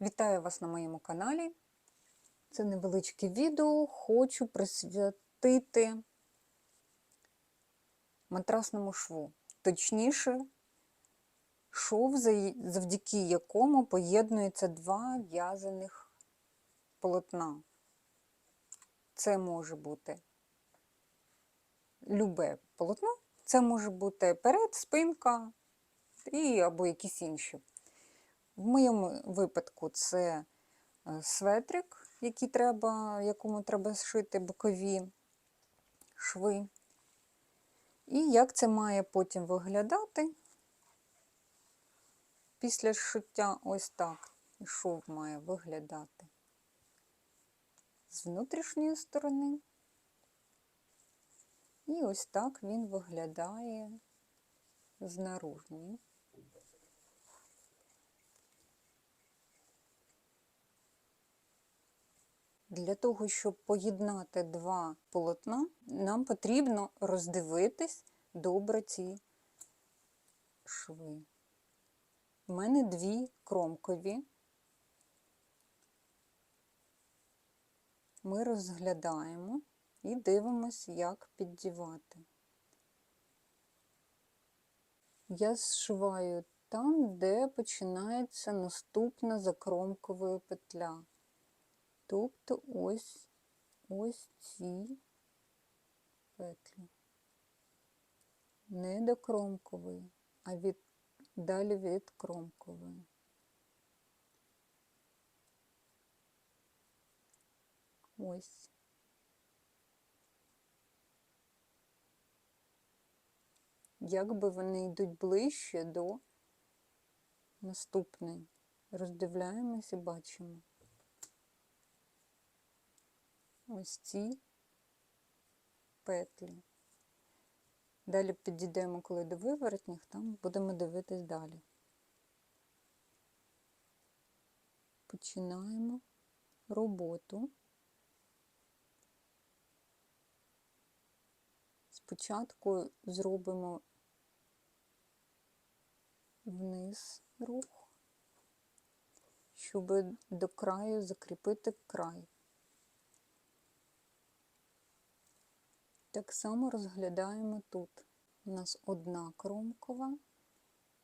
Вітаю вас на моєму каналі. Це невеличке відео. Хочу присвятити матрасному шву. Точніше, шов, завдяки якому поєднуються два в'язаних полотна. Це може бути любе полотно, це може бути перед, спинка і або якісь інші. В моєму випадку це е, светрик, який треба, якому треба зшити бокові шви. І як це має потім виглядати після шиття ось так. Шов має виглядати з внутрішньої сторони. І ось так він виглядає з наружньої. Для того, щоб поєднати два полотна, нам потрібно роздивитись добре ці шви. У мене дві кромкові. Ми розглядаємо і дивимося, як піддівати. Я зшиваю там, де починається наступна закромковою петля. Тобто ось ось ці петлі. Не до кромкової, а від, далі від кромкової. Ось. Якби вони йдуть ближче до наступної. Роздивляємось і бачимо. Ось ці петлі. Далі підійдемо, коли до виворотніх, там будемо дивитись далі. Починаємо роботу. Спочатку зробимо вниз рух, щоб до краю закріпити край. Так само розглядаємо тут. У нас одна кромкова,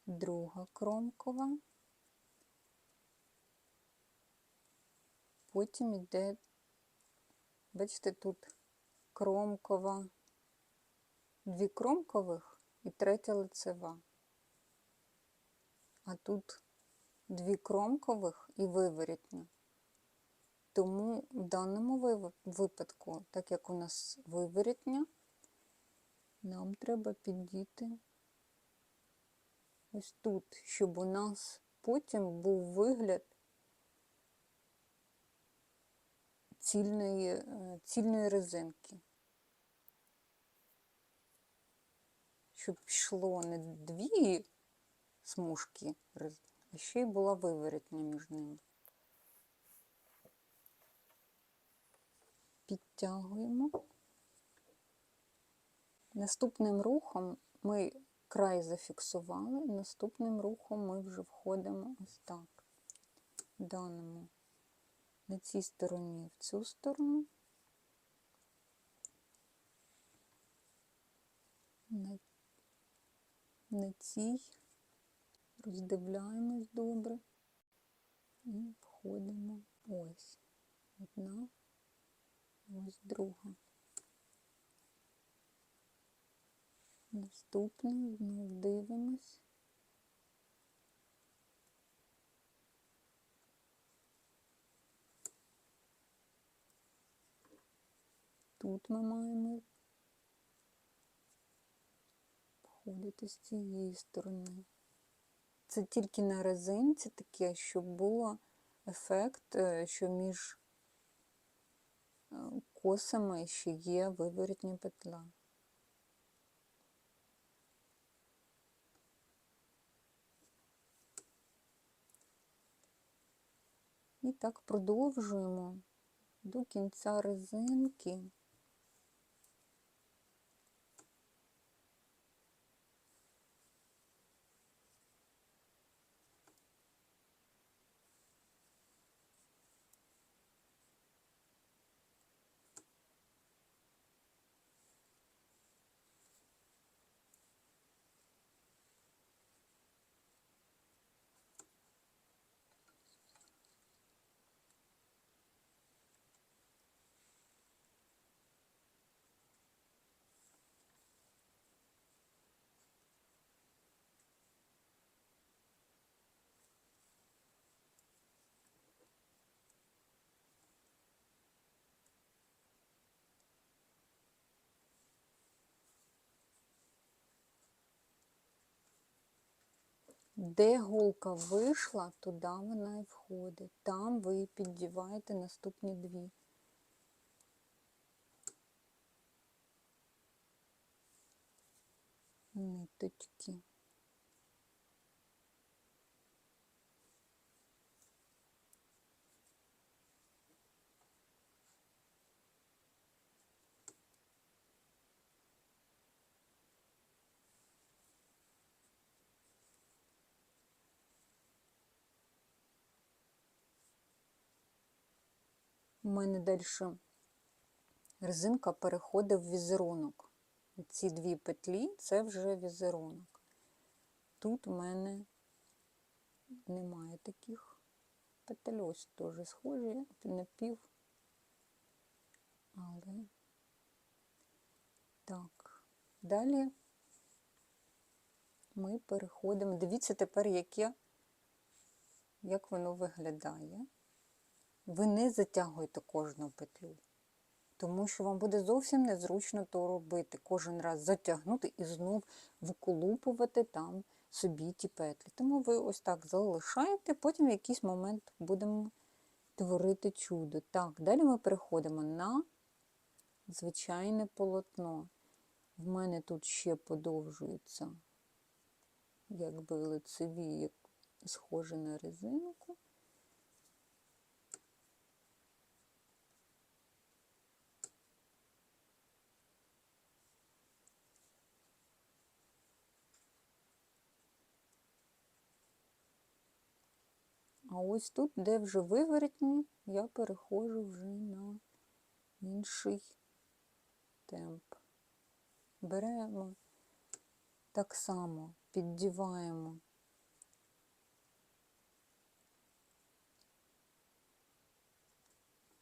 друга кромкова, потім йде, бачите, тут кромкова, дві кромкових і третя лицева. А тут дві кромкових і виворітня. Тому в даному випадку, так як у нас виворітня, нам треба підійти ось тут, щоб у нас потім був вигляд цільної, е, цільної резинки. Щоб йшло не дві смужки, а ще й була виворітня між ними. Підтягуємо. Наступним рухом ми край зафіксували, наступним рухом ми вже входимо ось так. Данимо на цій стороні в цю сторону, на, на цій роздивляємось добре і входимо ось одна. Ось друга. Наступне знов дивимось. Тут ми маємо входити з цієї сторони. Це тільки на резинці таке, щоб було ефект, е, що між косами ще є виворітня петля. І так продовжуємо до кінця резинки. Де голка вийшла, туди вона і входить. Там ви піддіваєте наступні дві. Ниточки. У мене далі резинка переходить в візерунок. Ці дві петлі це вже візерунок. Тут у мене немає таких петель, ось теж схожі, напів. Але так, далі ми переходимо. Дивіться тепер, яке, як воно виглядає ви не затягуєте кожну петлю, тому що вам буде зовсім незручно то робити. Кожен раз затягнути і знов виколупувати там собі ті петлі. Тому ви ось так залишаєте, потім в якийсь момент будемо творити чудо. Так, далі ми переходимо на звичайне полотно. В мене тут ще подовжується, якби лицеві, як схоже на резинку. А ось тут, де вже виворотні, я переходжу вже на інший темп. Беремо так само, піддіваємо.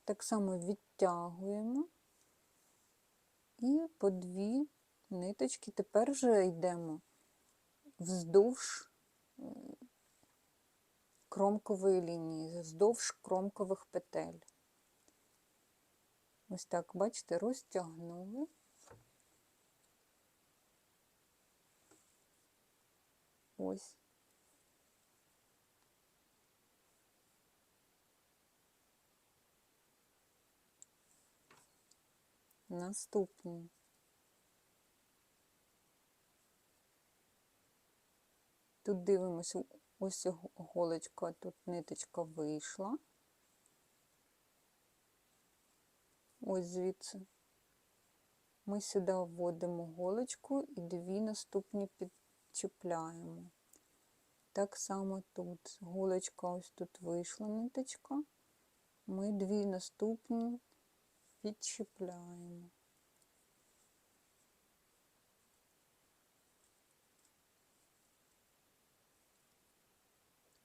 Так само відтягуємо і по дві ниточки тепер вже йдемо вздовж кромкової лінії, вздовж кромкових петель. Ось так, бачите, розтягнули. Ось. Наступний. Тут дивимося Ось голочка, тут ниточка вийшла. Ось звідси. Ми сюди вводимо голочку і дві наступні підчіпляємо. Так само тут голочка ось тут вийшла ниточка, ми дві наступні підчіпляємо.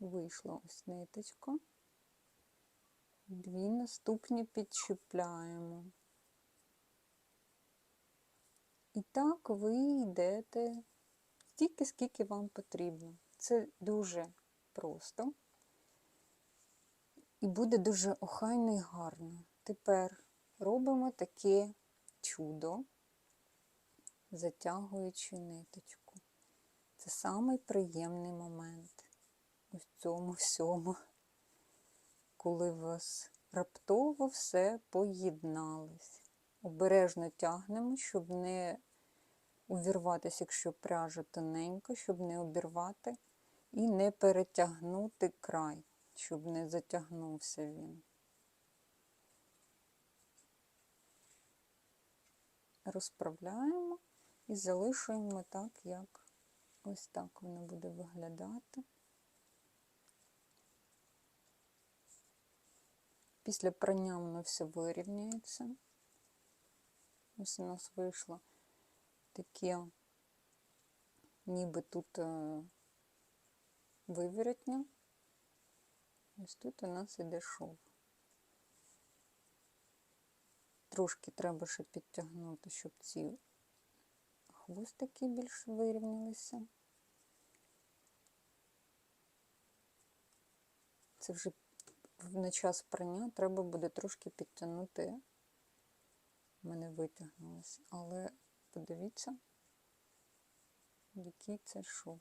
Вийшла ось ниточка, дві наступні підчіпляємо. І так ви йдете стільки, скільки вам потрібно. Це дуже просто і буде дуже охайно і гарно. Тепер робимо таке чудо, затягуючи ниточку. Це самий приємний момент у цьому всьому, коли у вас раптово все поєдналось. Обережно тягнемо, щоб не увірватися, якщо пряжа тоненька, щоб не обірвати і не перетягнути край, щоб не затягнувся він. Розправляємо і залишуємо так, як ось так воно буде виглядати. Після прання воно все вирівняється. Ось у нас вийшло таке, ніби тут е, вивіротня. Ось тут у нас іде шов. Трошки треба ще підтягнути, щоб ці хвостики більш вирівнялися. Це вже на час прання треба буде трошки підтягнути. У мене витягнулося. Але подивіться, який це шов.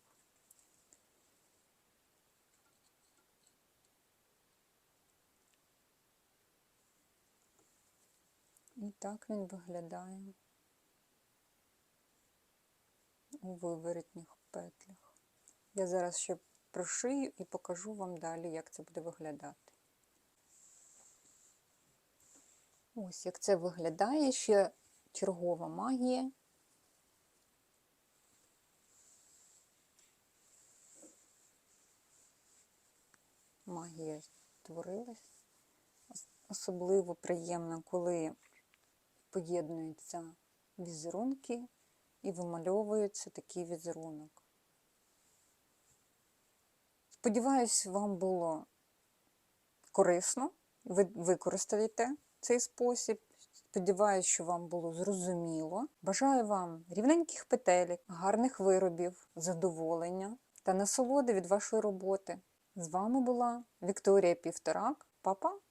І так він виглядає у виворотніх петлях. Я зараз ще прошию і покажу вам далі, як це буде виглядати. Ось як це виглядає ще чергова магія. Магія створилась. Особливо приємно, коли поєднуються візерунки і вимальовується такий візерунок. Сподіваюсь, вам було корисно. Ви використаєте цей спосіб. Сподіваюсь, що вам було зрозуміло. Бажаю вам рівненьких петелік, гарних виробів, задоволення та насолоди від вашої роботи. З вами була Вікторія Півторак. Па-па!